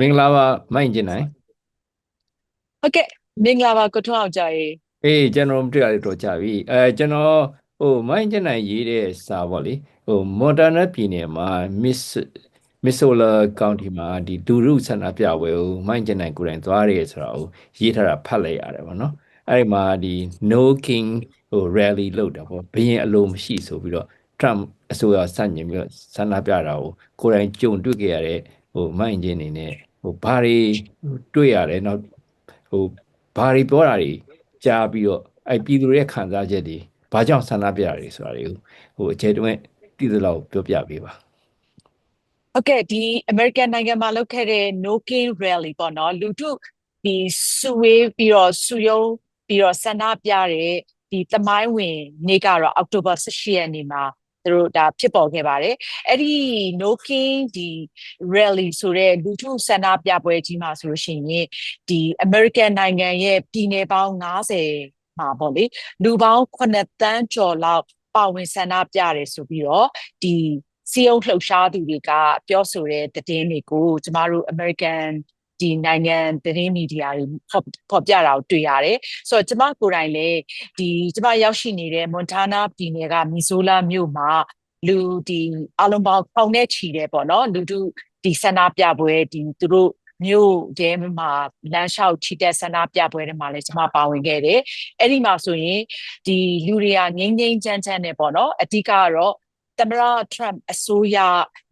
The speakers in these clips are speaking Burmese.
မင်္ဂလာပါမိုင်းကျင်နိုင်ဟုတ်ကဲ့မင်္ဂလာပါကိုထွန်းအောင်ကြာရေအေးကျွန်တော်မတွေ့ရတော့ကြာပြီအဲကျွန်တော်ဟိုမိုင်းကျင်နိုင်ရေးတဲ့စာပေါ့လေဟိုမွန်တာနာပြည်နယ်မှာ Miss Missoula County မှာဒီဒူရုဆန္ဒပြပွဲကိုမိုင်းကျင်နိုင်ကိုယ်တိုင်သွားရဲဆိုတာကိုရေးထားတာဖတ်လိုက်ရတယ်ပေါ့နော်အဲ့ဒီမှာဒီ No King ဟို rally လုပ်တာပေါ့ဘရင်အလိုမရှိဆိုပြီးတော့ Trump အစိုးရဆန့်ကျင်ပြီးတော့ဆန္ဒပြတာကိုကိုယ်တိုင်ကြုံတွေ့ခဲ့ရတဲ့ဟိုမိုင်းကျင်နေနဲ့ ဟိုဘာတွေတွေ့ရတယ်နောက်ဟိုဘာတွေပြောတာတွေကြားပြီးတော့အဲ့ပြည်သူတွေရဲ့ခံစားချက်တွေဘာကြောင့်ဆန္ဒပြတာတွေဆိုတာတွေကိုဟိုအခြေတွင်းတည်သလောက်ပြောပြပေးပါဟုတ်ကဲ့ဒီ American နိုင်ငံမှာလုပ်ခဲ့တဲ့ No King Rally ပေါ့နော်လူထုဒီစုဝေးပြီးတော့စုယုံပြီးတော့ဆန္ဒပြတဲ့ဒီသမိုင်းဝင်နေ့ကတော့အောက်တိုဘာ18ရက်နေ့မှာ သူတို့ဒါဖြစ်ပေါ်ခဲ့ပါတယ်အဲ့ဒီ No King ဒီ rally ဆိုတဲ့လူထုဆန္ဒပြပွဲကြီးမှာဆိုလို့ရှိရင်ဒီ American နိုင်ငံရဲ့ပြည်နယ်ပေါင်း90မှာပေါ့လေလူပေါင်း9တန်းကျော်လောက်ပါဝင်ဆန္ဒပြတယ်ဆိုပြီးတော့ဒီစီယုံလှုပ်ရှားသူတွေကပြောဆိုတဲ့သတင်းတွေကိုကျမတို့ American ဒီနိုင်ငံသတင်းမီဒီယာတွေဖော်ဖော်ပြတာကိုတွေ့ရတယ်ဆိုတော့ကျမကိုယ်တိုင်လည်းဒီကျမရောက်ရှိနေတဲ့ Montana ပြည်နယ်က Missoula မြို့မှာလူဒီအလုံးပေါင်းထောင်နဲ့ချီတယ်ပေါ့နော်လူတို့ဒီဆန္ဒပြပွဲဒီသူတို့မြို့တဲမှာလမ်းလျှောက်ချီတက်ဆန္ဒပြပွဲတွေမှာလည်းကျမပါဝင်ခဲ့တယ်အဲ့ဒီမှာဆိုရင်ဒီလူတွေကငိမ့်ငိမ့်ချမ်းချမ်းနဲ့ပေါ့နော်အဓိကကတော့ သမ္မတ Trump အစိုးရ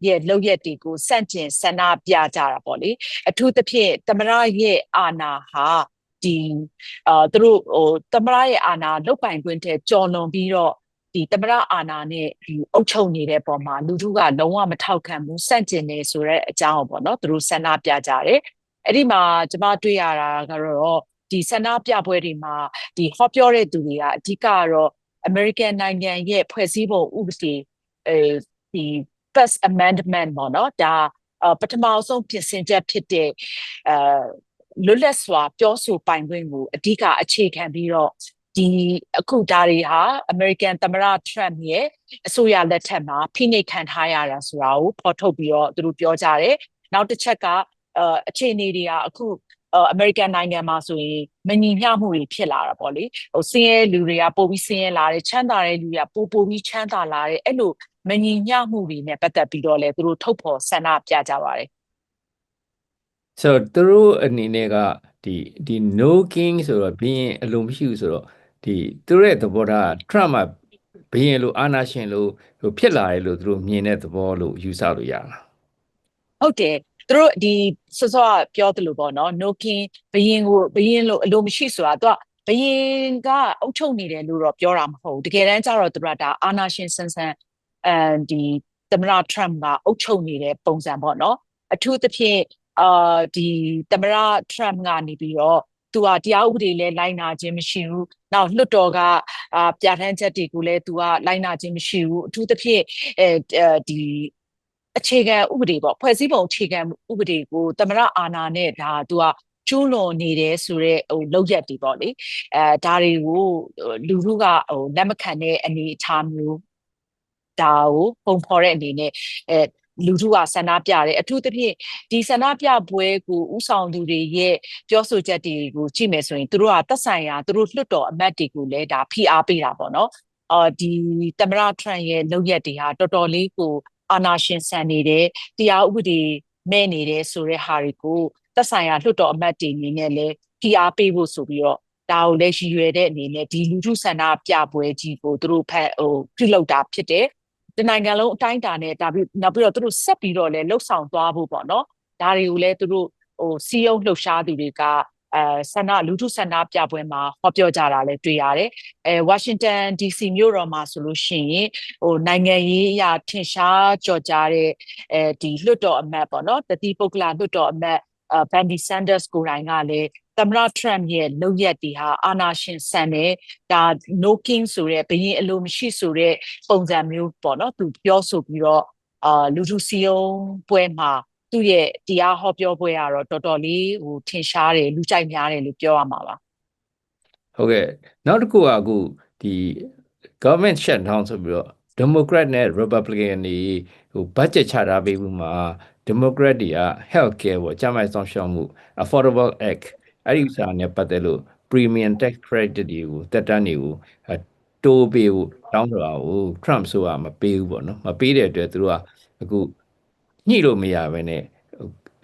ရဲ့လုပ်ရက်တွေကိုစန့်ကျင်ဆန္ဒပြကြတာပေါ့လေအထူးသဖြင့်သမ္မတရဲ့အာဏာဟာဒီအာသူတို့ဟိုသမ္မတရဲ့အာဏာလုတ်ပိုင်ခွင့်တဲ့ကြော်လွန်ပြီးတော့ဒီသမ္မတအာဏာနဲ့ဒီအုပ်ချုပ်နေတဲ့ပုံမှာလူထုကလုံးဝမထောက်ခံဘူးစန့်ကျင်နေဆိုတဲ့အကြောင်းပေါ့နော်သူတို့ဆန္ဒပြကြတယ်အဲ့ဒီမှာကျမတွေ့ရတာကတော့ဒီဆန္ဒပြပွဲတွေမှာဒီဟောပြောတဲ့သူတွေကအဓိကကတော့ American နိုင်ငံရဲ့ဖွဲ့စည်းပုံဥပဒေ အဲဒီ first amendment ပေါ့နော်ဒါအပထမဆုံးပြင်ဆင်ချက်ဖြစ်တဲ့အဲလွတ်လပ်စွာပြောဆိုပိုင်ခွင့်ကိုအဓိကအခြေခံပြီးတော့ဒီအခုဒါတွေဟာ American သမ္မတ Trump ရဲ့အစိုးရလက်ထက်မှာဖိနှိပ်ခံထားရတာဆိုတာကိုဖော်ထုတ်ပြီးတော့သူတို့ပြောကြတယ်နောက်တစ်ချက်ကအဲအခြေအနေတွေကအခု အမေရိကန်နိုင်ငံမှာဆိုရင်မညီမျှမှုတွေဖြစ်လာတာပေါ့လေဟိုဆင်းရဲလူတွေကပိုပြီးဆင်းရဲလာတယ်ချမ်းသာတဲ့လူတွေကပိုပိုပြီးချမ်းသာလာတယ်အဲ့လိုမညီမျှမှုတွေနဲ့ပတ်သက်ပြီးတော့လည်းသူတို့ထုတ်ဖော်ဆန္ဒပြကြပါတယ်ဆိုတော့သူတို့အနေနဲ့ကဒီဒီ no king ဆိုတော့ဘရင်အလိုမရှိဘူးဆိုတော့ဒီသူတို့ရဲ့သဘောထား Trump ကဘရင်လိုအာဏာရှင်လိုဟိုဖြစ်လာတယ်လို့သူတို့မြင်တဲ့သဘောလို့ယူဆလို့ရလားဟုတ်တယ် သူတို့ဒီစောစောကပြောသလိုပေါ့နော် no king ဘရင်ကိုဘရင်လို့အလိုမရှိဆိုတာသူကဘရင်ကအုပ်ချုပ်နေတယ်လို့တော့ပြောတာမဟုတ်ဘူးတကယ်တမ်းကျတော့သူကဒါအာဏာရှင်ဆန်ဆန်အဲဒီသမ္မတ Trump ကအုပ်ချုပ်နေတဲ့ပုံစံပေါ့နော်အထူးသဖြင့်အာဒီသမ္မတ Trump ကနေပြီးတော့သူကတရားဥပဒေလည်းလိုက်နာခြင်းမရှိဘူး။နောက်လွှတ်တော်ကအာပြဋ္ဌာန်းချက်တွေကိုလည်းသူကလိုက်နာခြင်းမရှိဘူး။အထူးသဖြင့်အဲဒီ အခြေခံဥပဒေပေါ့ဖွဲ့စည်းပုံအခြေခံဥပဒေကိုသမ္မတအာဏာနဲ့ဒါသူကကျူးလွန်နေတယ်ဆိုတော့ဟိုလောက်ရက်တွေပေါ့လေအဲဒါတွေကိုလူထုကဟိုလက်မခံတဲ့အနေအထားမျိုးဒါကိုပုံဖော်တဲ့အနေနဲ့အဲလူထုကဆန္ဒပြတယ်အထူးသဖြင့်ဒီဆန္ဒပြပွဲကိုဥဆောင်သူတွေရဲ့ပြောဆိုချက်တွေကိုကြည့်မယ်ဆိုရင်သူတို့ကသက်ဆိုင်ရာသူတို့လွှတ်တော်အမတ်တွေကိုလည်းဒါဖိအားပေးတာပေါ့နော်အော်ဒီသမ္မတထရန့်ရဲ့လုပ်ရက်တွေဟာတော်တော်လေးကို အာဏာရှင်ဆန်နေတယ်တရားဥပဒေမဲ့နေတယ်ဆိုတဲ့ဟာတွေကိုသက်ဆိုင်ရာလွှတ်တော်အမတ်တွေအနေနဲ့လည်းဖိအားပေးဖို့ဆိုပြီးတော့ဒါကိုလည်းရည်ရွယ်တဲ့အနေနဲ့ဒီလူထုဆန္ဒပြပွဲကြီးကိုသူတို့ဖက်ဟိုပြုလုပ်တာဖြစ်တယ်ဒီနိုင်ငံလုံးအတိုင်းအတာနဲ့ဒါပြီးနောက်ပြီးတော့သူတို့ဆက်ပြီးတော့လည်းလှုပ်ဆောင်သွားဖို့ပေါ့နော်ဒါတွေကိုလည်းသူတို့ဟိုစီယုံလှုပ်ရှားသူတွေက အဲဆန္ဒလူထုဆန္ဒပြပွဲမှာဟောပြောကြတာလည်းတွေ့ရတယ်အဲဝါရှင်တန် DC မြို့တော်မှာဆိုလို့ရှိရင်ဟိုနိုင်ငံရေးအရာထင်ရှားကြော်ကြားတဲ့အဲဒီလွှတ်တော်အမတ်ပေါ့နော်တတိပုဂ္ဂလလွှတ်တော်အမတ်အဲဘန်ဒီဆန်ဒတ်စ်ကိုယ်တိုင်ကလည်းသမ္မတထရမ့်ရဲ့လုပ်ရက်တွေဟာအာဏာရှင်ဆန်တယ်ဒါ no king ဆိုတဲ့ဘရင်အလိုမရှိဆိုတဲ့ပုံစံမျိုးပေါ့နော်သူပြောဆိုပြီးတော့အာလူထုစီယုံပွဲမှာ သူ့ရဲ့တရားဟောပြောပွဲကတော့တော်တော်လေးဟိုထင်ရှားတယ်လူကြိုက်များတယ်လို့ပြောရမှာပါဟုတ်ကဲ့နောက်တစ်ခုကအခုဒီ government shutdown ဆိုပြီးတော့ Democrat နဲ့ Republican တွေဟို budget ချထားပေးမှုမှာ Democrat တွေက health care ပေါ့ကျန်းမာရေးစောင့်ရှောက်မှု Affordable Act အဲ့ဒီဥစ္စာနဲ့ပတ်သက်လို့ premium tax credit တွေကိုတက်တန်းတွေကိုအဲတိုးပေးဖို့တောင်းဆိုတာကို Trump ဆိုတာမပေးဘူးပေါ့နော်မပေးတဲ့အတွက်သူတို့ကအခု ညှိလို့မရဘဲနဲ့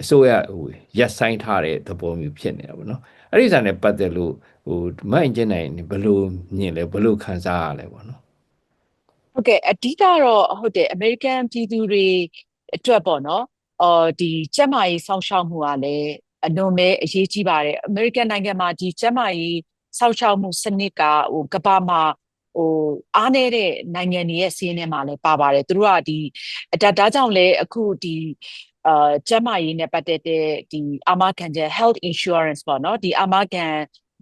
အစိုးရဟိုရက်ဆိုင်ထားတဲ့သဘောမျိုးဖြစ်နေတာပေါ့နော်အဲ့ဒီဥစ္စာနဲ့ပတ်သက်လို့ဟိုမိုင်းကျင်နိုင်ဘယ်လိုမြင်လဲဘယ်လိုခံစားရလဲပေါ့နော်ဟုတ်ကဲ့အဓိကတော့ဟုတ်တယ်အမေရိကန်ပြည်သူတွေအတွက်ပေါ့နော်အော်ဒီကျန်းမာရေးစောင့်ရှောက်မှုကလည်းအလွန်ပဲအရေးကြီးပါတယ်အမေရိကန်နိုင်ငံမှာဒီကျန်းမာရေးစောင့်ရှောက်မှုစနစ်ကဟိုကမ္ဘာမှာ ဟိုအားနေတဲ့နိုင်ငံတွေရဲ့စီးရင်ထဲမှာလည်းပါပါတယ်သူတို့ကဒီဒါဒါကြောင့်လည်းအခုဒီအာကျန်းမာရေးနဲ့ပတ်သက်တဲ့ဒီအာမခံချက် health insurance ပေါ့နော်ဒီအာမခံ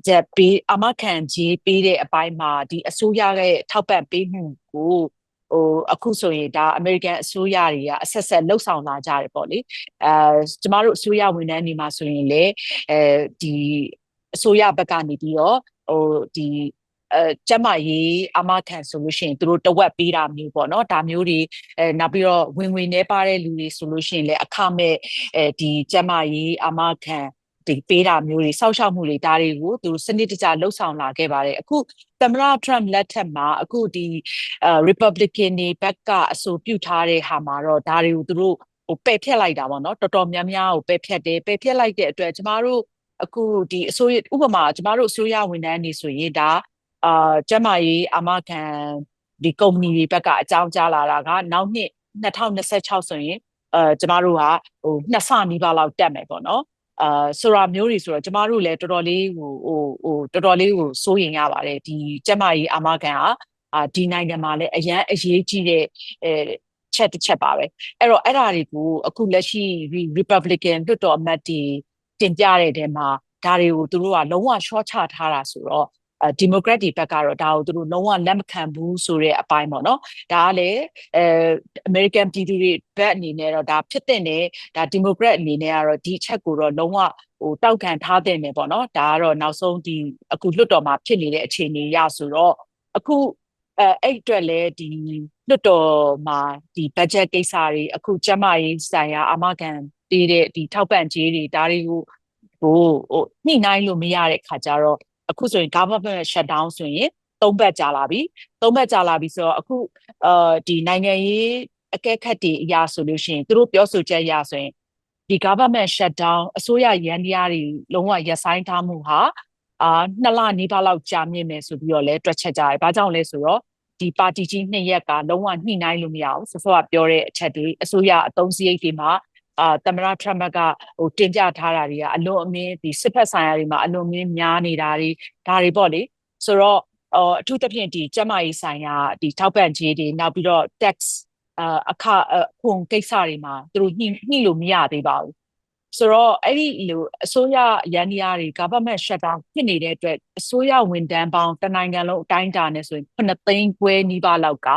ချက်ပေးအာမခံကြီးပေးတဲ့အပိုင်းမှာဒီအစိုးရရဲ့ထောက်ပံ့ပေးမှုကိုဟိုအခုဆိုရင်ဒါအမေရိကန်အစိုးရတွေကအဆက်ဆက်လှုပ်ဆောင်လာကြတယ်ပေါ့လေအဲကျမတို့အစိုးရဝန်ထမ်းတွေမှာဆိုရင်လေအဲဒီအစိုးရဘက်ကနေပြီးတော့ဟိုဒီ အဲကျမရေးအမခံဆိုလို့ရှိရင်သူတို့တဝက်ပေးတာမျိုးပေါ့နော်ဒါမျိုးတွေအဲနောက်ပြီးတော့ဝင်ဝင်နေပါတဲ့လူတွေဆိုလို့ရှိရင်လည်းအခမဲ့အဲဒီကျမရေးအမခံဒီပေးတာမျိုးတွေစောက်ရှောက်မှုတွေဒါတွေကိုသူစနစ်တကျလှုပ်ဆောင်လာခဲ့ပါတယ်အခုသမ္မတ Trump လက်ထက်မှာအခုဒီအဲ Republican တွေဘက်ကအဆိုပြုထားတဲ့ဟာမှာတော့ဒါတွေကိုသူတို့ဟိုပယ်ဖြတ်လိုက်တာပေါ့နော်တော်တော်များများကိုပယ်ဖြတ်တယ်ပယ်ဖြတ်လိုက်တဲ့အတွက်ကျမတို့အခုဒီအစိုးရဥပမာကျမတို့အစိုးရဝန်ထမ်းတွေဆိုရင်ဒါ အာကျမကြီးအာမခံဒီကုမ္ပဏီတွေဘက်ကအကြောင်းကြားလာတာကနောက်နှစ်2026ဆိုရင်အဲကျမတို့ကဟိုနှစ်ဆနီးပါးလောက်တက်မယ်ပေါ့နော်အာဆိုတာမျိုးတွေဆိုတော့ကျမတို့လည်းတော်တော်လေးဟိုဟိုဟိုတော်တော်လေးဟိုစိုးရင်ရပါတယ်ဒီကျမကြီးအာမခံကအာဒီနိုင်ငံမှာလည်းအရန်အရေးကြီးတဲ့အဲချက်တစ်ချက်ပါပဲအဲ့တော့အဲ့ဒါတွေကိုအခုလက်ရှိ Republican လွှတ်တော်အမတ်တွေတင်ပြတဲ့တဲမှာဒါတွေကိုသူတို့ကလုံးဝ short ချထားတာဆိုတော့ ဒီမိုကရက်တွေဘက်ကတော့ဒါကိုသူတို့လုံးဝလက်မခံဘူးဆိုတဲ့အပိုင်းပေါ့နော်ဒါကလည်းအဲအမေရိကန်ပြည်သူတွေဘက်အနေနဲ့တော့ဒါဖြစ်တဲ့နေဒါဒီမိုကရက်အနေနဲ့ကတော့ဒီအချက်ကိုတော့လုံးဝဟိုတောက်ခံထားတဲ့နေပေါ့နော်ဒါကတော့နောက်ဆုံးဒီအခုလွတ်တော်မှာဖြစ်နေတဲ့အခြေအနေရဆိုတော့အခုအဲအဲ့အတွက်လည်းဒီလွတ်တော်မှာဒီ budget ကိစ္စတွေအခုကျမရေးဆိုင်ရာအမကန်ပေးတဲ့ဒီထောက်ပံ့ကြေးတွေဒါတွေကိုဟိုဟိုညှိနှိုင်းလို့မရတဲ့ခါကျတော့ အခုဆိုရင် government shutdown ဆိုရင်သုံးဘက်ကြာလာပြီသုံးဘက်ကြာလာပြီဆိုတော့အခုအာဒီနိုင်ငံရေးအကဲခတ်တွေအရာဆိုလို့ရှိရင်သူတို့ပြောဆိုချက်အရဆိုရင်ဒီ government shutdown အစိုးရရန်တရားတွေလုံးဝရပ်ဆိုင်းထားမှုဟာအာနှစ်လနီးပါးလောက်ကြာမြင့်မယ်ဆိုပြီးတော့လဲတွက်ချက်ကြတယ်။ဘာကြောင့်လဲဆိုတော့ဒီပါတီကြီးနှစ်ရက်ကလုံးဝညှိနှိုင်းလို့မရဘူး။ဆိုတော့ပြောတဲ့အချက်တွေအစိုးရအသုံးစရိတ်တွေမှာ အာသမရထရမတ်ကဟိုတင်ပြထားတာတွေကအလွန်အမင်းဒီစစ်ဖက်ဆိုင်ရာတွေမှာအလွန်အမင်းများနေတာတွေဒါတွေပေါ့လေဆိုတော့အော်အထူးသဖြင့်ဒီကျမကြီးဆိုင်ရာဒီထောက်ပံ့ကြေးတွေနောက်ပြီးတော့ tax အာအခခွန်ကိစ္စတွေမှာသူတို့ညှိညှိလို့မရသေးပါဘူးဆိုတော့အဲ့ဒီလိုအစိုးရရန်တရားတွေ government shutdown ဖြစ်နေတဲ့အတွက်အစိုးရဝန်ထမ်းပေါင်းတနိုင်ငံလုံးအတိုင်းအတာနဲ့ဆိုရင်9သိန်းခွဲနီးပါးလောက်က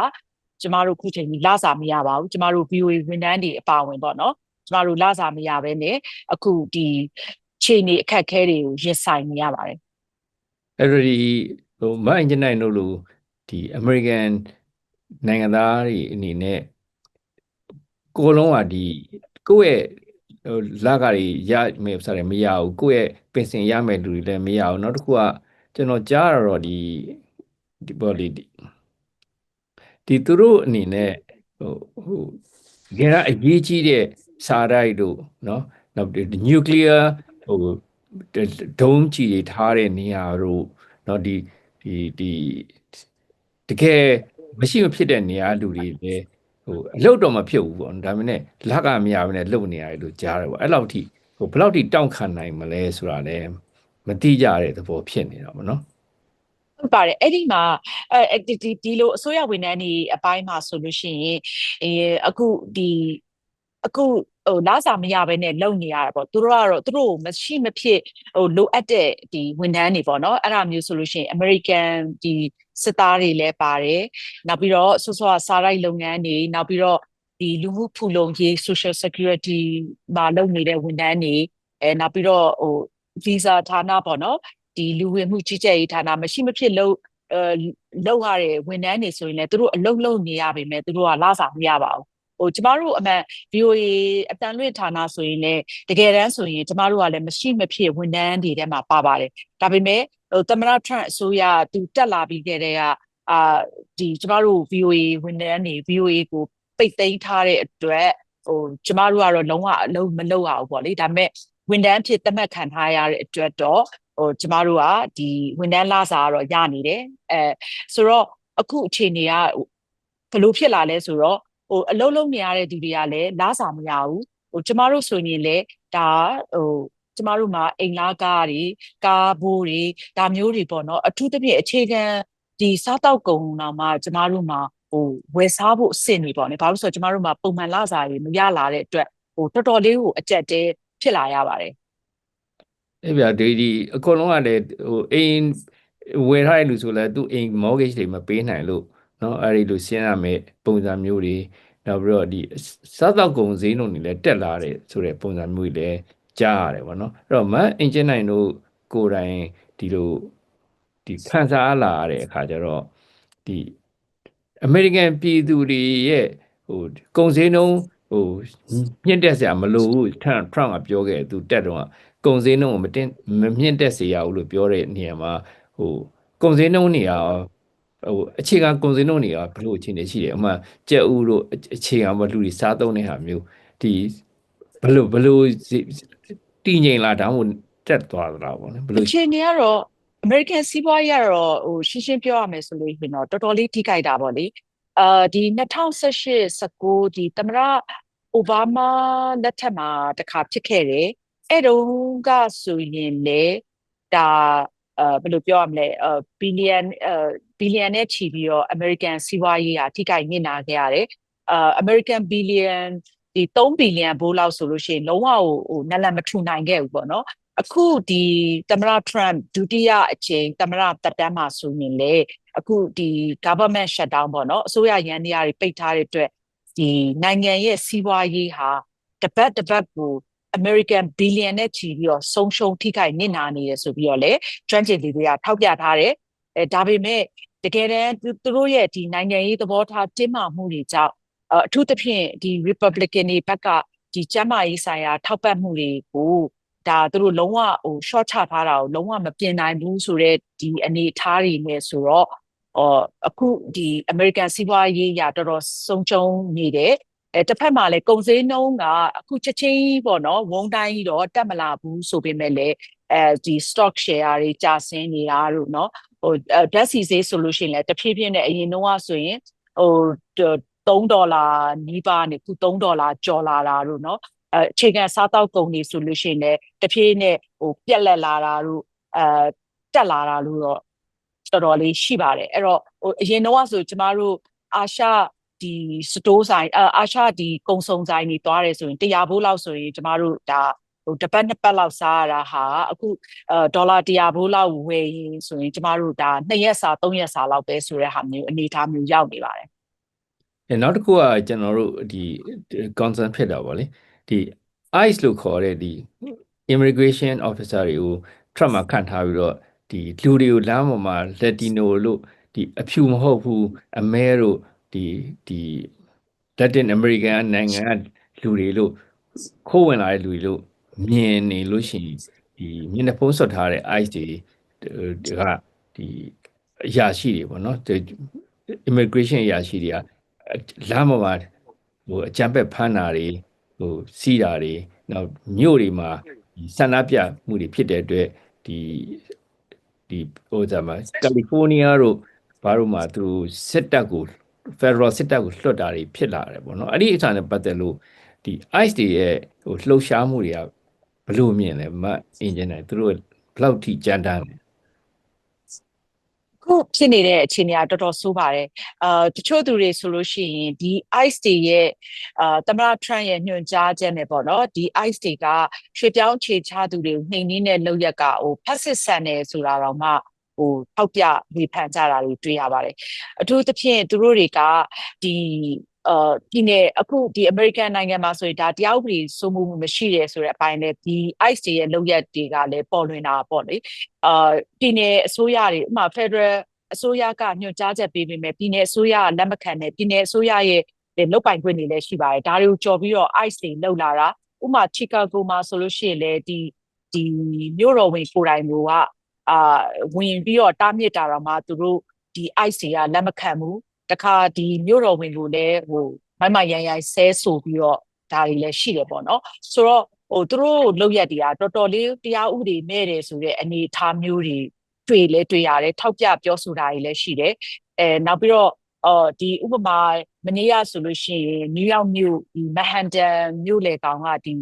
ကျမတို့ခုချိန်ကြီးလစာမရပါဘူးကျမတို့ VOA ဝန်ထမ်းတွေအပါဝင်ပေါ့နော် ကျမတို့လစာမရဘဲနဲ့အခုဒီခြေနေအခက်ခဲတွေကိုရင်ဆိုင်နေရပါတယ်အဲ့တော့ဒီဟိုမအင်ဂျင်နိုင်တို့လိုဒီ American နိုင်ငံသားတွေအနေနဲ့ကိုယ်လုံးကဒီကိုယ့်ရဲ့ဟိုလကတွေရမယ်ဆိုတယ်မရဘူးကိုယ့်ရဲ့ပင်စင်ရမယ်လူတွေလည်းမရဘူးနောက်တစ်ခုကကျွန်တော်ကြားရတော့ဒီဒီပေါ်လီဒီသူတို့အနေနဲ့ဟိုဟိုတကယ်အရေးကြီးတဲ့ စာရိုက်တို့နော်နောက်နျူကလ িয়ার ဟိုဒုံးကြည်ထားတဲ့နေရာတို့နော်ဒီဒီဒီတကယ်မရှိမဖြစ်တဲ့နေရာလူတွေလည်းဟိုအလုပ်တော့မဖြစ်ဘူးပေါ့ဒါမင်းနဲ့လက်ကမရဘဲနဲ့လုပ်နေရတယ်လို့ကြားတယ်ပေါ့အဲ့လောက်ထိဟိုဘယ်လောက်ထိတောင့်ခံနိုင်မလဲဆိုတာလည်းမတိကြတဲ့သဘောဖြစ်နေတာပေါ့နော်ဟုတ်ပါတယ်အဲ့ဒီမှာအဲဒီဒီလိုအစိုးရဝန်ထမ်းတွေအပိုင်းမှာဆိုလို့ရှိရင်အခုဒီ အခုဟိုလာစာမရဘဲနဲ့လုံနေရတာပေါ့သူတို့ကတော့သူတို့မရှိမဖြစ်ဟိုလိုအပ်တဲ့ဒီဝန်ထမ်းတွေပေါ့နော်အဲ့ဒါမျိုးဆိုလို့ရှိရင် American ဒီစစ်သားတွေလည်းပါတယ်နောက်ပြီးတော့ဆောဆောစာရိုက်လုပ်ငန်းတွေနောက်ပြီးတော့ဒီလူမှုဖူလုံရေး social security မှာလုပ်နေတဲ့ဝန်ထမ်းတွေအဲနောက်ပြီးတော့ဟို visa ဌာနပေါ့နော်ဒီလူဝင်မှုကြီးကြပ်ရေးဌာနမရှိမဖြစ်လို့လောက်ရတဲ့ဝန်ထမ်းတွေဆိုရင်လည်းသူတို့အလုပ်လုပ်နေရပေမဲ့သူတို့ကလစာမရပါဘူး ဟိုကျမတို့အမှန် VOA အတန်လွင့်ဌာနဆိုရင်လည်းတကယ်တမ်းဆိုရင်ကျမတို့ကလည်းမရှိမဖြစ်ဝန်ထမ်းတွေထဲမှာပါပါတယ်ဒါပေမဲ့ဟိုသမ္မတ Trump အစိုးရသူတက်လာပြီးခဲ့တဲ့ကအာဒီကျမတို့ VOA ဝန်ထမ်းတွေ VOA ကိုပိတ်သိမ်းထားတဲ့အတွက်ဟိုကျမတို့ကတော့လုံးဝအလုံးမလုပ်ရဘူးပေါ့လေဒါပေမဲ့ဝန်ထမ်းဖြစ်သတ်မှတ်ခံထားရတဲ့အတွက်တော့ဟိုကျမတို့ကဒီဝန်ထမ်းလစာကတော့ရနေတယ်အဲဆိုတော့အခုအခြေအနေကဘယ်လိုဖြစ်လာလဲဆိုတော့ ဟိုအလုံးလုံးနေရတဲ့သူတွေကလည်းလစာမရဘူးဟိုကျမတို့ဆိုရင်လည်းဒါဟိုကျမတို့မှာအိမ်လာကားတွေကားဘိုးတွေဒါမျိုးတွေပေါ့နော်အထူးသဖြင့်အခြေခံဒီစားတောက်ကုန်တော့မှကျမတို့မှာဟိုဝယ်စားဖို့အဆင့်နေပေါ့ねဘာလို့ဆိုတော့ကျမတို့မှာပုံမှန်လစာတွေမရလာတဲ့အတွက်ဟိုတော်တော်လေးကိုအကျက်တဲဖြစ်လာရပါတယ်အဲ့ဗျာဒီဒီအကုန်လုံးကလည်းဟိုအိမ်ဝယ်ထားတဲ့လူဆိုလဲသူ့အိမ် mortgage တွေမပေးနိုင်လို့ နော်အဲ့ဒီလိုရှင်းရမယ်ပုံစံမျိုးတွေနောက်ပြီးတော့ဒီစားသောက်ကုန်ဈေးနှုန်းတွေလည်းတက်လာတယ်ဆိုတဲ့ပုံစံမျိုးတွေလည်းကြားရတယ်ပေါ့နော်အဲ့တော့မန်အင်ဂျင်နိုင်တို့ကိုယ်တိုင်ဒီလိုဒီခံစားလာရတဲ့အခါကျတော့ဒီအမေရိကန်ပြည်သူတွေရဲ့ဟိုကုန်ဈေးနှုန်းဟိုမြင့်တက်စရာမလိုဘူးထရန့်ကပြောခဲ့သူတက်တော့ကုန်ဈေးနှုန်းကိုမတင်မမြင့်တက်စေရဘူးလို့ပြောတဲ့နေရာမှာဟိုကုန်ဈေးနှုန်းနေရာ ဟိုအခြေခံကုန်ဈေးနှုန်းတွေရောဘယ်လိုအခြေအနေရှိတယ်အမှကြက်ဥတို့အခြေခံမလူတွေစားသုံးတဲ့ဟာမျိုးဒီဘယ်လိုဘယ်လိုတည်ငြိမ်လာဒါမှမဟုတ်တက်သွားသလားပေါ့နော်ဘယ်လိုအခြေအနေကတော့ American စီးပွားရေးကတော့ဟိုရှင်းရှင်းပြောရမယ်ဆိုလို့ရှိရင်တော့တော်တော်လေးထိခိုက်တာပေါ့လေအာဒီ2018 19ဒီသမ္မတအိုဘားမားလက်ထက်မှာတခါဖြစ်ခဲ့တယ်အဲ့တုန်းကဆိုရင်လေဒါ အဲဘယ်လိုပြောရမလဲအဲဘီလီယံအဲဘီလီယံနဲ့ချီပြီးတော့ American စီးပွားရေးဟာထိခိုက်ညစ်နာခဲ့ရတယ်အာ American billion ဒီ3ဘီလီယံဘိုးလောက်ဆိုလို့ရှိရင်လုံးဝဟိုဟိုနလန်မထူနိုင်ခဲ့ဘူးပေါ့နော်အခုဒီသမ္မတ Trump ဒုတိယအကြိမ်သမ္မတတက်တမ်းမှာဆိုရင်လေအခုဒီ government shutdown ပေါ့နော်အစိုးရရန်တရားတွေပိတ်ထားတဲ့အတွက်ဒီနိုင်ငံရဲ့စီးပွားရေးဟာတပတ်တပတ်ကို American billion နဲ့ချီပြီးတော့ဆုံးရှုံးထိခိုက်နစ်နာနေရဆိုပြီးတော့လေကျွမ်းကျင်သူတွေကထောက်ပြထားတယ်အဲဒါပေမဲ့တကယ်တမ်းသူတို့ရဲ့ဒီနိုင်ငံရေးသဘောထားတင်းမာမှုတွေကြောင့်အထူးသဖြင့်ဒီ Republican တွေဘက်ကဒီကျမ်းမာရေးဆိုင်ရာ ထောက်ပံ့မှုတွေကိုဒါသူတို့လုံးဝဟို short ချထားတာကိုလုံးဝမပြင်နိုင်ဘူးဆိုတော့ဒီအနေအထားတွေနဲ့ဆိုတော့အော်အခုဒီ American စီးပွားရေးရာတော်တော်ဆုံးရှုံးနေတယ် အဲတစ်ဖက်မှာလည်းကုန်စည်နှုန်းကအခုချက်ချင်းပေါ့နော်ဝုန်းတိုင်းတော့တက်မလာဘူးဆိုပေမဲ့လည်းအဲဒီ stock share တွေကျဆင်းနေတာတို့เนาะဟိုဓာတ်ဆီဈေးဆိုလို့ရှိရင်လည်းတဖြည်းဖြည်းနဲ့အရင်တော့ဆိုရင်ဟို3ဒေါ်လာနီးပါးနေခု3ဒေါ်လာကျော်လာတာတို့เนาะအဲအခြေခံစားတောက်ကုန်တွေဆိုလို့ရှိရင်လည်းတဖြည်းနဲ့ဟိုပြက်လက်လာတာတို့အဲတက်လာတာလို့တော့တော်တော်လေးရှိပါတယ်အဲ့တော့ဟိုအရင်တော့ဆိုကျမတို့အာရှ ဒီစတိုးဆိုင်အာရှဒီကုံစုံဆိုင်တွေသွားတယ်ဆိုရင်100ဘိုးလောက်ဆိုရင်ကျမတို့ဒါဟိုတစ်ပတ်နှစ်ပတ်လောက်စားရတာဟာအခုအဲဒေါ်လာ100ဘိုးလောက်ဝယ်ရင်ဆိုရင်ကျမတို့ဒါ2ရက်စာ3ရက်စာလောက်ပဲဆိုတဲ့ဟာမျိုးအနေအထားမျိုးရောက်နေပါတယ်အဲနောက်တစ်ခုကကျွန်တော်တို့ဒီ concern ဖြစ်တာပေါ့လေဒီ ICE လို့ခေါ်တဲ့ဒီ immigration officer တွေကို Trump မှာခန့်ထားပြီးတော့ဒီလူတွေကိုလမ်းပေါ်မှာ Latino လို့ဒီအဖြူမဟုတ်ဘူးအမဲတို့ ဒီဒီ Latin American နိုင်ငံကလူတွေလို့ခိုးဝင်လာတဲ့လူတွေလို့မြင်နေလို့ရှိရင်ဒီမျက်နှာဖုံးဆွတ်ထားတဲ့ ICE တွေကဒီအရာရှိတွေပေါ့နော် immigration အရာရှိတွေကလမ်းပေါ်မှာဟိုအကြမ်းဖက်ဖမ်းတာတွေဟိုစီးတာတွေနောက်မြို့တွေမှာဆန္ဒပြမှုတွေဖြစ်တဲ့အတွက်ဒီဒီဟိုဇာမှာကယ်လီဖိုးနီးယားတို့ဘာလို့မှသူစစ်တပ်ကို Federal စစ်တပ်ကိုလွှတ်တာတွေဖြစ်လာတယ်ပေါ့နော်အဲ့ဒီအစားနဲ့ပတ်သက်လို့ဒီ ICE တွေရဲ့ဟိုလှုပ်ရှားမှုတွေကဘလို့မြင်လဲမအင်ဂျင်နယ်သူတို့ဘယ်လောက်ထိကြမ်းတမ်းလဲခုဖြစ်နေတဲ့အခြေအနေကတော်တော်ဆိုးပါတယ်အာတချို့သူတွေဆိုလို့ရှိရင်ဒီ ICE တွေရဲ့အာသမ္မတ Trump ရဲ့ညွှန်ကြားချက်နဲ့ပေါ့နော်ဒီ ICE တွေကရွှေပြောင်းခြေချသူတွေကိုနှိမ်နင်းတဲ့လုပ်ရက်ကဟိုဖက်စစ်ဆန်တယ်ဆိုတာတော့မှ ဟိုထောက်ပြဝေဖန်ကြတာတွေတွေ့ရပါတယ်အထူးသဖြင့်သူတို့တွေကဒီအာဒီနေ့အခုဒီ American နိုင်ငံမှာဆိုရင်ဒါတရားဥပဒေစိုးမိုးမှုမရှိတယ်ဆိုတဲ့အပိုင်းနဲ့ဒီ ICE တွေရဲ့လုပ်ရက်တွေကလည်းပေါ်လွင်တာပေါ့လေအာဒီနေ့အစိုးရတွေဥပမာ Federal အစိုးရကညွှန်ကြားချက်ပေးပေမဲ့ပြည်내အစိုးရကလက်မခံနဲ့ပြည်내အစိုးရရဲ့လုတ်ပိုင်ခွင့်တွေလည်းရှိပါတယ်ဒါတွေကိုကြော်ပြီးတော့ ICE တွေလောက်လာတာဥမာချီကာဂိုမှာဆိုလို့ရှိရင်လည်းဒီဒီမြို့တော်ဝင်ကိုယ်တိုင်က အာဝင်ပြီးတော့တားမြစ်တာတော့မှသူတို့ဒီ ICE ကလက်မခံဘူးတခါဒီမြို့တော်ဝင်ကိုလည်းဟိုမိုင်းမိုင်းရိုင်းရိုင်းဆဲဆိုပြီးတော့ဒါတွေလည်းရှိတယ်ပေါ့နော်ဆိုတော့ဟိုသူတို့လောက်ရက်တွေကတော်တော်လေးတရားဥပဒေမဲ့တယ်ဆိုတဲ့အနေအထားမျိုးတွေတွေ့လဲတွေ့ရတယ်ထောက်ပြပြောဆိုတာတွေလည်းရှိတယ်အဲနောက်ပြီးတော့အော်ဒီဥပမာမနေ့ကဆိုလို့ရှိရင်နယူးယောက်မြို့ဒီမဟန်တန်မြို့လေကောင်ကဒီ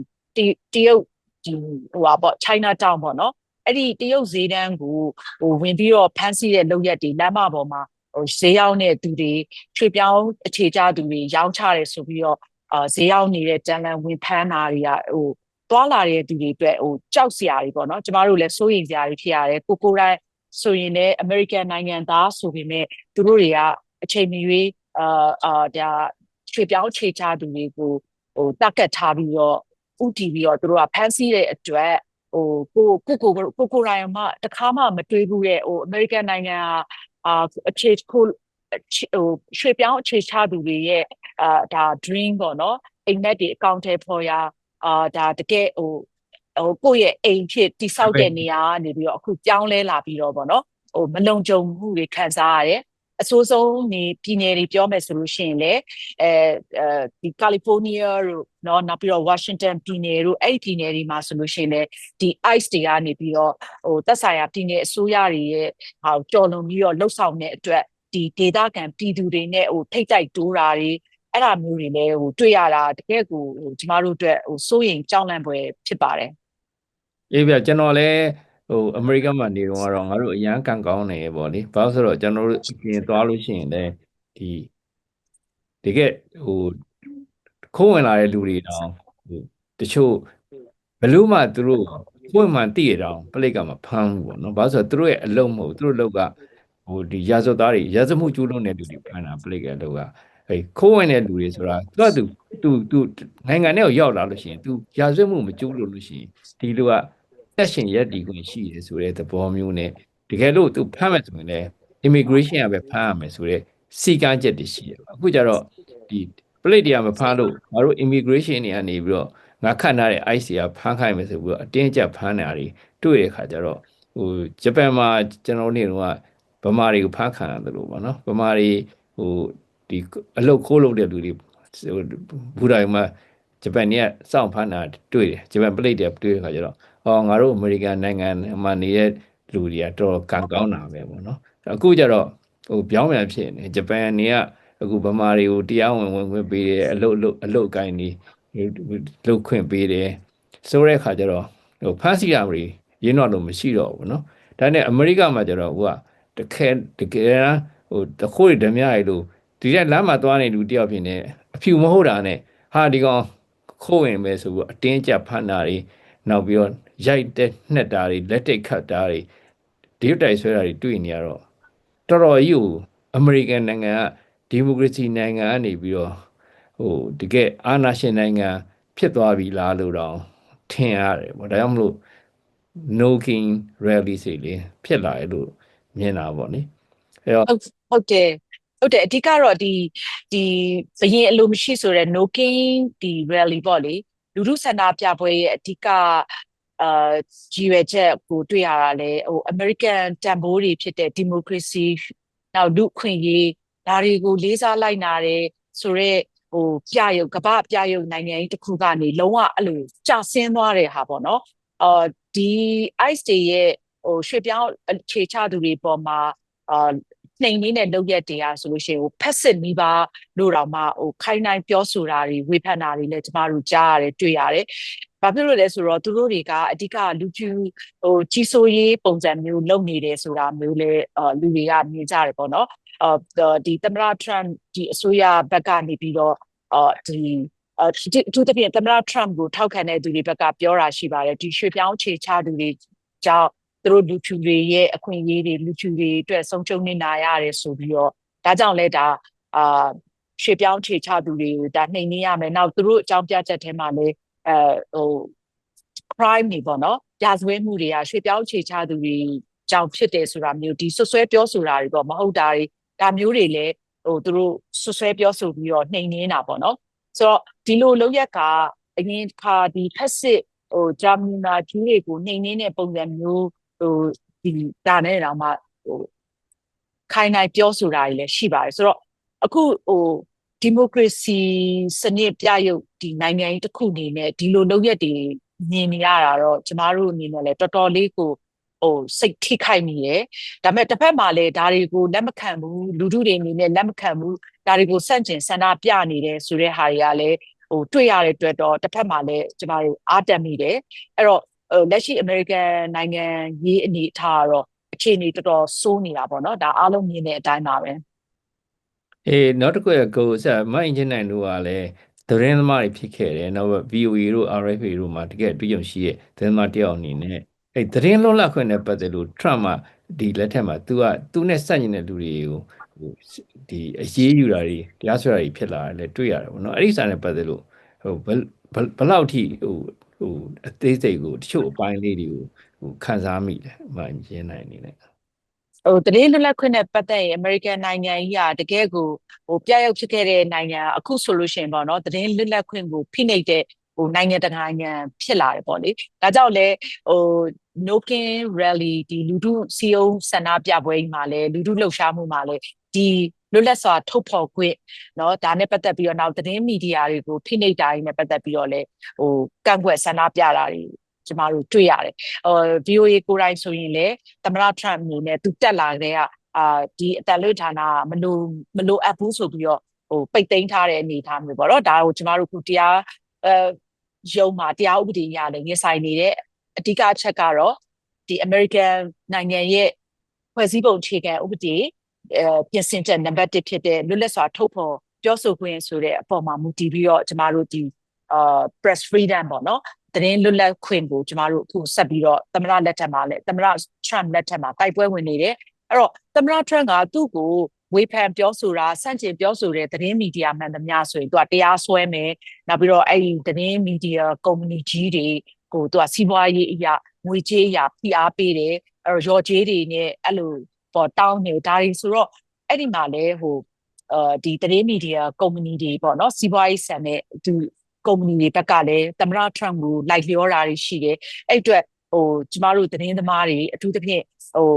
တရုတ်ဒီဟိုပါပေါ့ China Town ပေါ့နော် အဲ့ဒီတရုတ်ဈေးတန်းကိုဟိုဝင်ပြီးတော့ဖမ်းဆီးတဲ့လုပ်ရက်တွေလမ်းမပေါ်မှာဟိုဈေးရောက်တဲ့သူတွေချွေပြောင်းအခြေချသူတွေရောင်းချတယ်ဆိုပြီးတော့အာဈေးရောက်နေတဲ့တန်လန်ဝင်ဖမ်းတာတွေကဟိုသွားလာတဲ့သူတွေအတွက်ဟိုကြောက်စရာတွေပေါ့နော်ကျမတို့လည်းစိုးရိမ်စရာတွေဖြစ်ရတယ်ကိုကိုတိုင်းဆိုရင်လည်း American နိုင်ငံသားဆိုပေမဲ့သူတို့တွေကအချိန်မီ၍အာအာဒါရွှေပြောင်းခြေချသူတွေကိုဟိုတက်ကတ်ထားပြီးတော့ဥတီပြီးတော့သူတို့ကဖမ်းဆီးတဲ့အတွက် ဟိုကိုကိုကိုကိုကိုရိုင်းမှတခါမှမတွေးဘူးတဲ့ဟို American နိုင်ငံကအာအခြေကိုဟိုရွှေပြောင်းအခြေချသူတွေရဲ့အာဒါ dream ပေါ့နော်အိမ်မက်တွေအကောင့်ထဲပေါ်ရာအာဒါတကယ်ဟိုဟိုကိုယ့်ရဲ့အိမ်ဖြစ်တိဆောက်တဲ့နေရာကနေပြီးတော့အခုပြောင်းလဲလာပြီးတော့ပေါ့နော်ဟိုမလုံခြုံမှုတွေခံစားရတယ် အဆိုးဆုံးနေပြည်နယ်တွေပြောမယ်ဆိုလို့ရှိရင်လည်းအဲအဲဒီကယ်လီဖိုးနီးယားတို့နော်နောက်ပြီးတော့ဝါရှင်တန်ပြည်နယ်တို့အဲ့ဒီပြည်နယ်တွေမှာဆိုလို့ရှိရင်လည်းဒီ ICE တွေကနေပြီးတော့ဟိုသက်ဆိုင်ရာပြည်နယ်အစိုးရတွေရဲ့ဟိုကြော်လွန်ပြီးတော့လှုပ်ဆောင်တဲ့အတွက်ဒီဒေတာကန်ပြည်သူတွေနဲ့ဟိုထိတ်တိုက်တိုးတာတွေအဲ့ဒါမျိုးတွေလည်းဟိုတွေ့ရတာတကယ်ကိုဟိုကျမတို့အတွက်ဟိုစိုးရိမ်ကြောက်လန့်ဖွယ်ဖြစ်ပါတယ်အေးဗျကျွန်တော်လည်း ဟိုအမေရိကန်မှာနေတော့ကတော့ငါတို့အရန်ကန်ကောင်းနေပေါ့လေဘာလို့ဆိုတော့ကျွန်တော်တို့အပြင်သွားလို့ရှိရင်လည်းဒီတကယ်ဟိုခိုးဝင်လာတဲ့လူတွေတောင်ဟိုတချို့ဘလို့မှသူတို့ခိုးဝင်မှတည့်ရတောင်ပလိတ်ကမဖမ်းဘူးပေါ့နော်ဘာလို့ဆိုတော့သူတို့ရဲ့အလုံးမဟုတ်သူတို့လောက်ကဟိုဒီရာဇဝတ်သားတွေရာဇမှုကျူးလွန်တဲ့လူတွေဖမ်းတာပလိတ်ကအလောက်ကအဲခိုးဝင်တဲ့လူတွေဆိုတာသူကသူသူသူနိုင်ငံထဲကိုရောက်လာလို့ရှိရင်သူရာဇဝတ်မှုမကျူးလွန်လို့ရှိရင်ဒီလူက တက်ရှင်ရက်ဒီခွင့်ရှိတယ်ဆိုတဲ့သဘောမျိုးနဲ့တကယ်လို့သူဖမ်းမယ်ဆိုရင်လည်း immigration ကပဲဖမ်းရမယ်ဆိုတော့စီကားချက်တွေရှိတယ်အခုကျတော့ဒီပလိတ်တရားမဖမ်းလို့ငါတို့ immigration တွေကနေပြီးတော့ငါခတ်ထားတဲ့ IC ကဖမ်းခိုင်းမယ်ဆိုပြီးတော့အတင်းအကျပ်ဖမ်းနေတာတွေတွေ့ရတဲ့ခါကျတော့ဟိုဂျပန်မှာကျွန်တော်နေတော့ဗမာတွေကိုဖမ်းခံရတယ်လို့ပေါ့နော်ဗမာတွေဟိုဒီအလုတ်ခိုးလုပ်တဲ့လူတွေဟိုဘူတိုင်းမှာဂျပန်တွေကစောင့်ဖမ်းတာတွေ့တယ်ဂျပန်ပလိတ်တွေတွေ့တဲ့ခါကျတော့ ဟောငါတို့အမေရိကန်နိုင်ငံမှာနေတဲ့လူတွေကတော်တော်ကံကောင်းတာပဲပေါ့နော်အခုကျတော့ဟိုပြောင်းပြန်ဖြစ်နေဂျပန်နေကအခုဗမာတွေကိုတရားဝင်ဝင်ခွင့်ပေးတယ်အလုတ်အလုတ်ကိုင်းနေလုတ်ခွင့်ပေးတယ်ဆိုတဲ့အခါကျတော့ဟိုဖန်စီရမတွေရင်းတော့လို့မရှိတော့ဘူးနော်ဒါနဲ့အမေရိကမှာကျတော့ဟိုကတခဲတကယ်ဟိုတခွေဓမြရည်လို့ဒီကလမ်းမှာသွားနေလူတယောက်ဖြစ်နေအဖြူမဟုတ်တာနဲ့ဟာဒီကောင်ခိုးဝင်ပဲဆိုပြီးအတင်းကျပ်ဖန်တာတွေနောက်ပြီးတော့ ရိုက်တဲ့နှက်တာတွေလက်တိတ်ခတ်တာတွေဒီတိုင်ဆွဲတာတွေတွေ့နေရတော့တော်တော်ကြီးကိုအမေရိကန်နိုင်ငံကဒီမိုကရေစီနိုင်ငံကနေပြီးတော့ဟိုတကယ်အာဏာရှင်နိုင်ငံဖြစ်သွားပြီလားလို့တော့ထင်ရတယ်ပေါ့ဒါကြောင့်မလို့ no king rally စီလေးဖြစ်လာရလို့မြင်တာပေါ့နိအဲတော့ဟုတ်တယ်ဟုတ်တယ်အဓိကတော့ဒီဒီဘရင်အလိုမရှိဆိုတဲ့ no king ဒီ rally ပေါ့လေလူထုဆန္ဒပြပွဲရဲ့အဓိက အာကြီးရွယ်ချက်ကိုတွေ့ရတာလေဟို American တန်ဖိုးတွေဖြစ်တဲ့ democracy နောက်လူခွင့်ရေးဒါတွေကိုလေးစားလိုက်နာတယ်ဆိုတော့ဟိုပြရုပ်ကပပြရုပ်နိုင်ငံကြီးတစ်ခုကနေလုံးဝအဲ့လိုကြာဆင်းသွားတဲ့ဟာပေါ့နော်အော်ဒီ ice တွေရဲ့ဟိုရွှေပြောင်းအခြေချသူတွေပေါ်မှာအာ နှိမ်နေတဲ့လုပ်ရက်တွေကဆိုလို့ရှိရင်ဟိုဖက်စစ်နီးပါလို့တော့မှဟိုခိုင်းနိုင်ပြောဆိုတာတွေဝေဖန်တာတွေလည်းကျမတို့ကြားရတယ်တွေ့ရတယ်ဘာဖြစ်လို့လဲဆိုတော့သူတို့တွေကအဓိကလူကျူဟိုကြီးစိုးရေးပုံစံမျိုးလုပ်နေတယ်ဆိုတာမျိုးလဲလူတွေကမြင်ကြတယ်ပေါ့နော်အော်ဒီသမ္မတ Trump ဒီအစိုးရဘက်ကနေပြီးတော့အော်ဒီအထူးသဖြင့်သမ္မတ Trump ကိုထောက်ခံတဲ့သူတွေဘက်ကပြောတာရှိပါတယ်ဒီရွှေပြောင်းခြေချသူတွေကြောင့် သူတို့လူဖြူတွေရဲ့အခွင့်အရေးတွေလူဖြူတွေအတွက်ဆုံးရှုံးနေတာရတယ်ဆိုပြီးတော့ဒါကြောင့်လဲဒါအာရွှေပြောင်းခြေချသူတွေဒါနှိမ်နေရမယ်နောက်သူတို့အကြောင်းပြချက်ထဲမှာလဲအဲဟို crime တွေပေါ့နော်ရာဇဝဲမှုတွေကရွှေပြောင်းခြေချသူတွေကြောင့်ဖြစ်တယ်ဆိုတာမျိုးဒီဆွဆွဲပြောဆိုတာတွေပေါ့မဟုတ်တာတွေဒါမျိုးတွေလည်းဟိုသူတို့ဆွဆွဲပြောဆိုပြီးတော့နှိမ်နေတာပေါ့နော်ဆိုတော့ဒီလိုလောက်ရက်ကအရင်ခါဒီဖက်စစ်ဟိုဂျာမနာကြီးတွေကိုနှိမ်နေတဲ့ပုံစံမျိုး ဟိုဒီဒါနဲ့တော့မှဟိုခိုင်နိုင်ပြောဆိုတာတွေလည်းရှိပါတယ်ဆိုတော့အခုဟိုဒီမိုကရေစီစနစ်ပြရုပ်ဒီနိုင်ငံကြီးတစ်ခုအနေနဲ့ဒီလိုလုပ်ရက်တွေမြင်နေရတာတော့ကျမတို့အနေနဲ့လည်းတော်တော်လေးကိုဟိုစိတ်ထိခိုက်မိတယ်ဒါပေမဲ့တစ်ဖက်မှာလည်းဒါတွေကိုလက်မခံဘူးလူထုတွေအနေနဲ့လက်မခံဘူးဒါတွေကိုစန့်ကျင်ဆန္ဒပြနေတယ်ဆိုတဲ့ဟာတွေကလည်းဟိုတွေ့ရတဲ့အတွက်တော့တစ်ဖက်မှာလည်းကျမတို့အားတက်မိတယ်အဲ့တော့ဟို လက်ရှိအမေရိကန်နိုင်ငံရေးအနေအထားကတော့အခြေအနေတော်တော်ဆိုးနေတာပေါ့နော်ဒါအားလုံးမြင်တဲ့အတိုင်းပါပဲအေးနောက်တစ်ခုကကိုဆက်မအင်ဂျင်နိုင်တို့ကလည်းသတင်းသမားတွေဖြစ်ခဲ့တယ်နောက် VOA တို့ RFA တို့မှာတကယ်အတွေ့အကြုံရှိတဲ့သတင်းသမားတယောက်အနေနဲ့အဲသတင်းလွတ်လပ်ခွင့်နဲ့ပတ်သက်လို့ Trump ကဒီလက်ထက်မှာ तू ကသူနဲ့စက်ညင်တဲ့လူတွေကိုဟိုဒီအရေးယူတာတွေတရားစွဲတာတွေဖြစ်လာတယ်လည်းတွေ့ရတယ်ပေါ့နော်အဲ့ဒီစာနဲ့ပတ်သက်လို့ဟိုဘယ်ဘယ်ဘယ်လောက်ထိဟို ဟိုအသေးစိတ်ကိုတချို့အပိုင်းလေးတွေကိုဟိုခန်းစားမိတယ်မအင်ဂျင်နိုင်အနေနဲ့ဟိုတရေလွတ်လပ်ခွင့်နဲ့ပတ်သက်ရင်အမေရိကန်နိုင်ငံကြီးကတကယ်ကိုဟိုပြရောက်ဖြစ်ခဲ့တဲ့နိုင်ငံအခုဆိုလို့ရှိရင်ပေါ့နော်တရေလွတ်လပ်ခွင့်ကိုဖိနှိပ်တဲ့ဟိုနိုင်ငံတကာနိုင်ငံဖြစ်လာတယ်ပေါ့လေဒါကြောင့်လဲဟို Nokin rally ဒီလူထုစီယုံဆန္ဒပြပွဲကြီးမှာလဲလူထုလှုပ်ရှားမှုမှာလဲဒီ လွတ်လပ်စွာထုတ်ဖော်ခွင့်เนาะဒါနဲ့ပတ်သက်ပြီးတော့နောက်သတင်းမီဒီယာတွေကိုဖိနှိပ်တာတွေနဲ့ပတ်သက်ပြီးတော့လဲဟိုကန့်ကွက်ဆန္ဒပြတာတွေကျမတို့တွေ့ရတယ်ဟို VOA ကိုယ်တိုင်ဆိုရင်လေသမ္မတ Trump အနေနဲ့သူတက်လာတဲ့ကအာဒီအတန်လွတ်ဌာနကမလို့မလို့အပ်ဘူးဆိုပြီးတော့ဟိုပိတ်သိမ်းထားတဲ့အနေအထားမျိုးပေါ့နော်ဒါကိုကျမတို့ခုတရားအဲရုံးမှာတရားဥပဒေအရလည်းရင်ဆိုင်နေတဲ့အဓိကအချက်ကတော့ဒီ American နိုင်ငံရဲ့ဖွဲ့စည်းပုံအခြေခံဥပဒေအဲ ပြင်ဆင်ချက်နံပါတ်1ဖြစ်တဲ့လွတ်လပ်စွာထုတ်ဖော်ပြောဆိုခွင့်ဆိုတဲ့အပေါ်မှာမူတည်ပြီးတော့ကျမတို့ဒီအာ press freedom ပေါ့နော်သတင်းလွတ်လပ်ခွင့်ကိုကျမတို့အခုဆက်ပြီးတော့သမ္မတလက်ထက်မှာလည်းသမ္မတ Trump လက်ထက်မှာတိုက်ပွဲဝင်နေတယ်အဲ့တော့သမ္မတ Trump ကသူ့ကိုဝေဖန်ပြောဆိုတာစန့်ကျင်ပြောဆိုတဲ့သတင်းမီဒီယာမှန်သမျှဆိုရင်သူကတရားစွဲမယ်နောက်ပြီးတော့အဲ့ဒီသတင်းမီဒီယာကုမ္ပဏီကြီးတွေကိုသူကစီးပွားရေးအရာငွေကြေးအရာဖိအားပေးတယ်အဲ့တော့ရော်ကြေးတွေနဲ့အဲ့လို ပေါ်တောင်းနေဒါတွေဆိုတော့အဲ့ဒီမှာလဲဟိုအာဒီသတင်းမီဒီယာကုမ္ပဏီတွေပေါ့နော်စီးပွားရေးဆန်တဲ့သူကုမ္ပဏီတွေဘက်ကလည်းသမ္မတ Trump ကိုလိုက်လျောတာတွေရှိတယ်အဲ့အတွက်ဟိုကျမတို့သတင်းသမားတွေအထူးသဖြင့်ဟို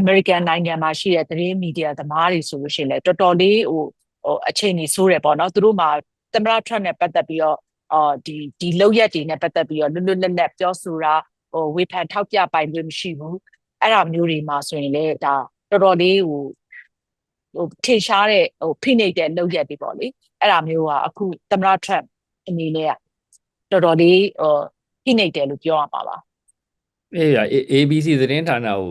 American နိုင်ငံမှာရှိတဲ့သတင်းမီဒီယာသမားတွေဆိုလို့ရှိရင်လည်းတော်တော်လေးဟိုဟိုအခြေအနေဆိုးတယ်ပေါ့နော်သူတို့မှာသမ္မတ Trump နဲ့ပတ်သက်ပြီးတော့အော်ဒီဒီလောက်ရက်တွေနဲ့ပတ်သက်ပြီးတော့လွတ်လွတ်လပ်လပ်ပြောဆိုတာဟိုဝေဖန်ထောက်ပြပိုင်ခွင့်မရှိဘူး အဲ့ဒါမျိုးတွေမှာဆိုရင်လည်းဒါတော်တော်လေးဟိုဟိုထင်ရှားတဲ့ဟိုဖိနှိပ်တဲ့လောက်ရက်တွေပေါ့လေအဲ့ဒါမျိုးကအခုသမ္မတ Trump အနေနဲ့ကတော်တော်လေးဟိုဖိနှိပ်တယ်လို့ပြောရမှာပါအေးရ ABC သတင်းဌာနကို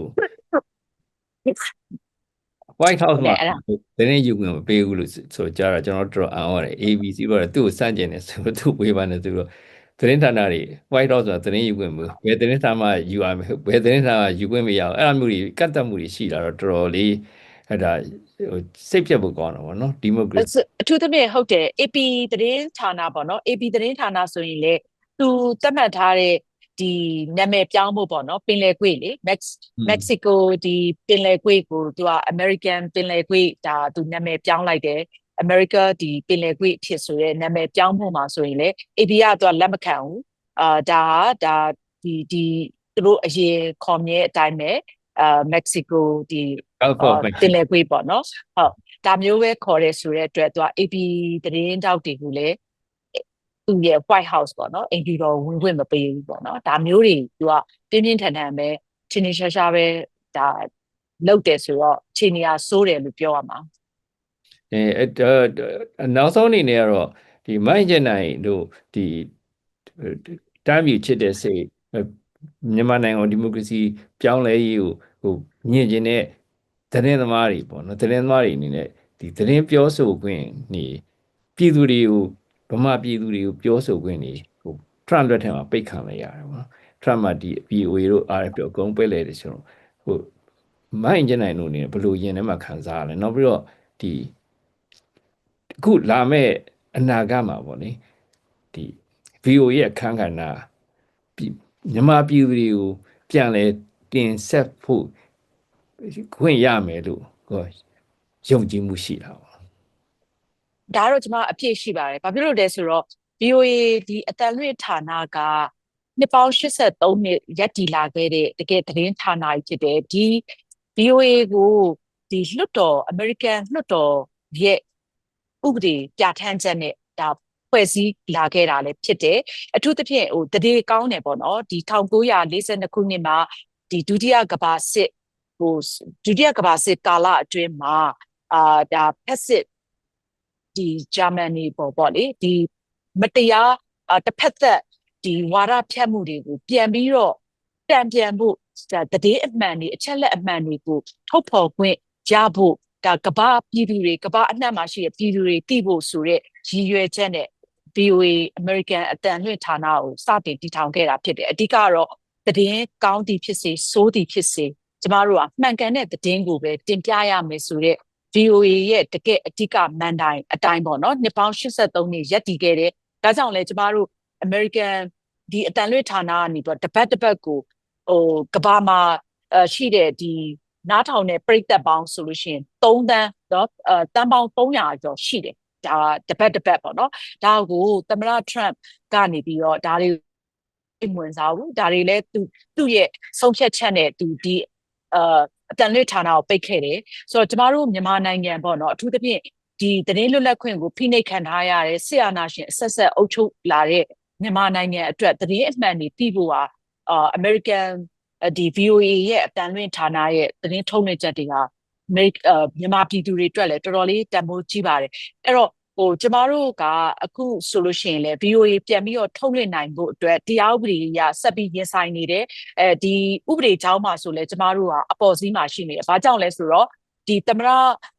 White House မှာအဲ့ဒါသတင်းယူခွင့်မပေးဘူးလို့ဆိုကြတာကျွန်တော်တော်တော်အံ့ဩတယ် ABC ဘာလဲသူ့ကိုစန့်ကျင်နေဆိုတော့သူ့ဝေဖန်နေသူတော့ သတင်းဌာနတွေ White House မှာသတင်းယူခွင့်မဘယ်သတင်းဌာနမှယူရမယ်ဘယ်သတင်းဌာနမှယူခွင့်မရအောင်အဲ့လိုမျိုးတွေကန့်သတ်မှုတွေရှိလာတော့တော်တော်လေးအဲ့ဒါဟိုစိတ်ပြတ်ဖို့ကောင်းတာပေါ့နော်ဒီမိုကရေစီအထူးသဖြင့်ဟုတ်တယ် AP သတင်းဌာနပေါ့နော် AP သတင်းဌာနဆိုရင်လေသူသတ်မှတ်ထားတဲ့ဒီနာမည်ပြောင်းဖို့ပေါ့နော်ပင်လယ်ကွေ့လေ Mex မက္ကဆီကိုဒီပင်လယ်ကွေ့ကိုသူက American ပင်လယ်ကွေ့ဒါသူနာမည်ပြောင်းလိုက်တယ် America ဒီပင်လယ်ကွေ့ဖြစ်ဆိုရဲနာမည်ပြောင်းဖို့မှာဆိုရင်လေ AP ကသူကလက်မခံဘူးအာဒါဒါဒီဒီသူတို့အရင်ခေါ်မြဲအတိုင်းပဲအာမက္ကဆီကိုဒီ Gulf အော် of Mexico တင်လေကွေးပေါ့နော်ဟုတ်ဒါမျိုးပဲခေါ်ရဲဆိုတဲ့အတွက်သူက AP သတင်းတောက်တွေကိုလည်းသူ့ရဲ့ White House ပေါ့နော်အိမ်ပြည်တော်ဝင်ခွင့်မပေးဘူးပေါ့နော်ဒါမျိုးတွေသူကပြင်းပြင်းထန်ထန်ပဲချင်းချင်းရှားရှားပဲဒါလုပ်တယ်ဆိုတော့ခြေနေရဆိုးတယ်လို့ပြောရမှာ အဲအဲ့တော့နောက်ဆုံးအနေနဲ့ကတော့ဒီမိုင်းကျင်နိုင်တို့ဒီတမ်းမြူချစ်တဲ့စိတ်အဲမြန်မာနိုင်ငံဒီမိုကရေစီပြောင်းလဲရေးကိုဟိုညင်ကျင်တဲ့သတင်းသမားတွေပေါ့နော်သတင်းသမားတွေအနေနဲ့ဒီသတင်းပြောဆိုခွင့်နေပြည်သူတွေကိုဗမာပြည်သူတွေကိုပြောဆိုခွင့်နေဟို Trump လက်ထက်မှာပိတ်ခံလိုက်ရတယ်ပေါ့နော် Trump မှာဒီ VOA တို့ RFP အကုန်ပိတ်လိုက်တယ်ဆိုတော့ဟိုမိုင်းကျင်နိုင်တို့အနေနဲ့ဘယ်လိုယင်ထဲမှာခံစားရလဲနောက်ပြီးတော့ဒီ အခုလာမဲ့အနာဂတ်မှာပေါ့လေဒီ VO ရဲ့အခန်းကဏ္ဍပြည်မြန်မာပြည်သူတွေကိုပြန်လဲတင်ဆက်ဖို့ခွင့်ရမယ်လို့ဟိုယုံကြည်မှုရှိတာပေါ့ဒါကတော့ကျွန်မအပြည့်ရှိပါတယ်ဘာဖြစ်လို့လဲဆိုတော့ VOA ဒီအတန်လွင့်ဌာနကနှစ်ပေါင်း83နှစ်ရက်တည်လာခဲ့တဲ့တကယ်သတင်းဌာနကြီးဖြစ်တယ်ဒီ VOA ကိုဒီလွှတ်တော် American လွှတ်တော်ရဲ့ ဥပဒေပြဋ္ဌာန်းချက်နဲ့ဒါဖွဲ့စည်းလာခဲ့တာလည်းဖြစ်တယ်အထူးသဖြင့်ဟိုတရေကောင်းတယ်ပေါ့နော်ဒီ1942ခုနှစ်မှာဒီဒုတိယကမ္ဘာစစ်ဟိုဒုတိယကမ္ဘာစစ်ကာလအတွင်းမှာအာဒါဖက်စစ်ဒီဂျာမနီပေါ်ပေါ့လေဒီမတရားအာတစ်ဖက်သက်ဒီဝါဒဖြတ်မှုတွေကိုပြန်ပြီးတော့တံပြန်ဖို့ဒါတည်အမှန်တွေအချက်လက်အမှန်တွေကိုထုတ်ဖော်ခွင့်ရဖို့ ဒါကဘာပြည်သူတွေကဘာအနှံ့မှာရှိတဲ့ပြည်သူတွေသိဖို့ဆိုတဲ့ရည်ရွယ်ချက်နဲ့ VOA American အတန်လွှင့်ဌာနကိုစတင်တည်ထောင်ခဲ့တာဖြစ်တယ်အဓိကတော့သတင်းကောင်းသည်ဖြစ်စေဆိုးသည်ဖြစ်စေကျမတို့ကမှန်ကန်တဲ့သတင်းကိုပဲတင်ပြရမယ်ဆိုတဲ့ VOA ရဲ့တကယ်အဓိကမန်တိုင်အတိုင်းပေါ့နော်နှစ်ပေါင်း83နှစ်ရက်တည်ခဲ့တယ်ဒါကြောင့်လဲကျမတို့ American ဒီအတန်လွှင့်ဌာနကနေတော့တပတ်တပတ်ကိုဟိုကဘာမှာအရှိတဲ့ဒီ နားထောင်တဲ့ပြိသက်ပေါင်းဆိုလို့ရှိရင်3တန်းတော့အဲတန်းပေါင်း300ကျော်ရှိတယ်ဒါတပတ်တပတ်ပေါ့နော်ဒါကိုသမ္မတ Trump ကနေပြီးတော့ဒါတွေဝင်စားဘူးဒါတွေလည်းသူသူ့ရဲ့ဆုံးဖြတ်ချက်နဲ့သူဒီအာအတန်လွှင့်ဌာနကိုပိတ်ခဲ့တယ်ဆိုတော့ကျမတို့မြန်မာနိုင်ငံပေါ့နော်အထူးသဖြင့်ဒီသတင်းလွတ်လပ်ခွင့်ကိုဖိနှိပ်ခံထားရတဲ့ဆရာနာရှင်အဆက်ဆက်အုပ်ချုပ်လာတဲ့မြန်မာနိုင်ငံအတွက်သတင်းအမှန်တွေသိဖို့ဟာအာ American ဒီ VOA ရဲ့အတန်လွှင့်ဌာနရဲ့သတင်းထုတ်လွှင့်ချက်တွေဟာမြန်မာပြည်သူတွေအတွက်လည်းတော်တော်လေးတန်ဖိုးကြီးပါတယ်အဲ့တော့ဟိုကျမတို့ကအခုဆိုလို့ရှိရင်လေ VOA ပြန်ပြီးတော့ထုတ်လွှင့်နိုင်ဖို့အတွက်တရားဥပဒေအရဆက်ပြီးရင်ဆိုင်နေတယ်အဲဒီဥပဒေကြောင်းမှာဆိုလဲကျမတို့ကအပေါ်စီးမှာရှိနေတယ်။ဘာကြောင့်လဲဆိုတော့ဒီသမရ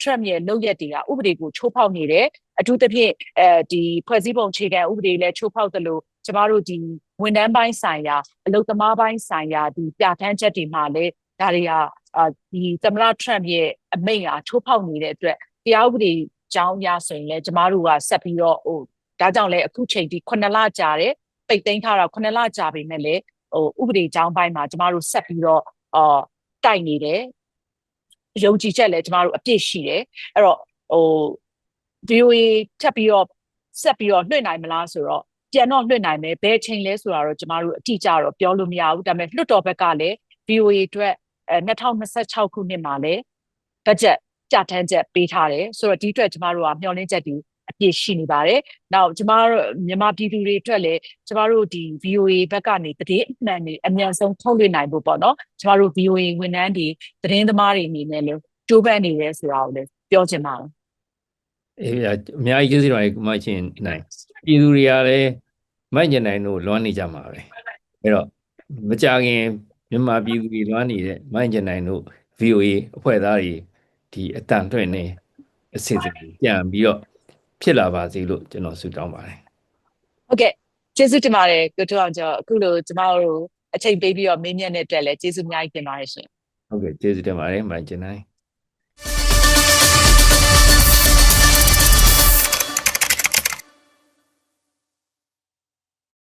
Trump ရဲ့လုပ်ရက်တွေကဥပဒေကိုချိုးဖောက်နေတယ်။အထူးသဖြင့်အဲဒီဖွဲ့စည်းပုံခြေခံဥပဒေလည်းချိုးဖောက်တယ်လို့ကျမတို့ဒီ ဝန်ထမ်းပိုင်းဆိုင်ရာအလုပ်သမားပိုင်းဆိုင်ရာဒီပြဋ္ဌာန်းချက်တွေမှာလည်းဒါတွေကအာဒီသမရ Trump ရဲ့အမိန့်အားချိုးဖောက်နေတဲ့အတွက်တရားဥပဒေကြောင်းအရဆိုရင်လည်းကျမတို့ကဆက်ပြီးတော့ဟိုဒါကြောင့်လည်းအခုချိန်ဒီ9လကြာတယ်ပိတ်သိမ်းထားတာ9လကြာပြီမဲ့လည်းဟိုဥပဒေကြောင်းပိုင်းမှာကျမတို့ဆက်ပြီးတော့အာတိုက်နေတယ်ယုံကြည်ချက်လည်းကျမတို့အပြည့်ရှိတယ်အဲ့တော့ဟို VOA ထပ်ပြီးတော့ဆက်ပြီးတော့လွှင့်နိုင်မလားဆိုတော့ ပြန်တော့လွှင့်နိုင်မယ်ဘယ်ချိန်လဲဆိုတာတော့ကျမတို့အတိအကျတော့ပြောလို့မရဘူးဒါပေမဲ့လွှတ်တော်ဘက်ကလည်း VOA အတွက်အဲ2026ခုနှစ်မှာလည်းဘတ်ဂျက်ကြထမ်းချက်ပေးထားတယ်ဆိုတော့ဒီအတွက်ကျမတို့ကမျှော်လင့်ချက်တွေအပြည့်ရှိနေပါတယ်။နောက်ကျမတို့မြန်မာပြည်သူတွေအတွက်လည်းကျမတို့ဒီ VOA ဘက်ကနေတည်အမှန်တွေအမြန်ဆုံးထုတ်လွှင့်နိုင်ဖို့ပေါ့နော်။ကျမတို့ VOA ဝန်ထမ်းတွေသတင်းသမားတွေအနေနဲ့လည်းကြိုးပမ်းနေတယ်ဆိုတာကိုလည်းပြောချင်ပါတယ်အေးဗျာအများကြီးကျေးဇူးတော်ကြီးမချင်းနိုင် ပြည်သူတွေကလည်းမိုက်ကျင်နိုင်တို့လွမ်းနေကြမှာပဲအဲ့တော့မကြခင်မြန်မာပြည်သူတွေလွမ်းနေတဲ့မိုက်ကျင်နိုင်တို့ VOA အဖွဲ့သားတွေဒီအတန်တွင့်နေအစစ်အစစ်ပြန်ပြီးတော့ဖြစ်လာပါစေလို့ကျွန်တော်ဆုတောင်းပါတယ်။ဟုတ်ကဲ့ကျေးဇူးတင်ပါတယ်ကိုထွန်းအောင်ကျော်အခုလိုကျမတို့အချိန်ပေးပြီးတော့မေးမြန်းတဲ့အတွက်လည်းကျေးဇူးအများကြီးတင်ပါတယ်ရှင်။ဟုတ်ကဲ့ကျေးဇူးတင်ပါတယ်မိုက်ကျင်နိုင်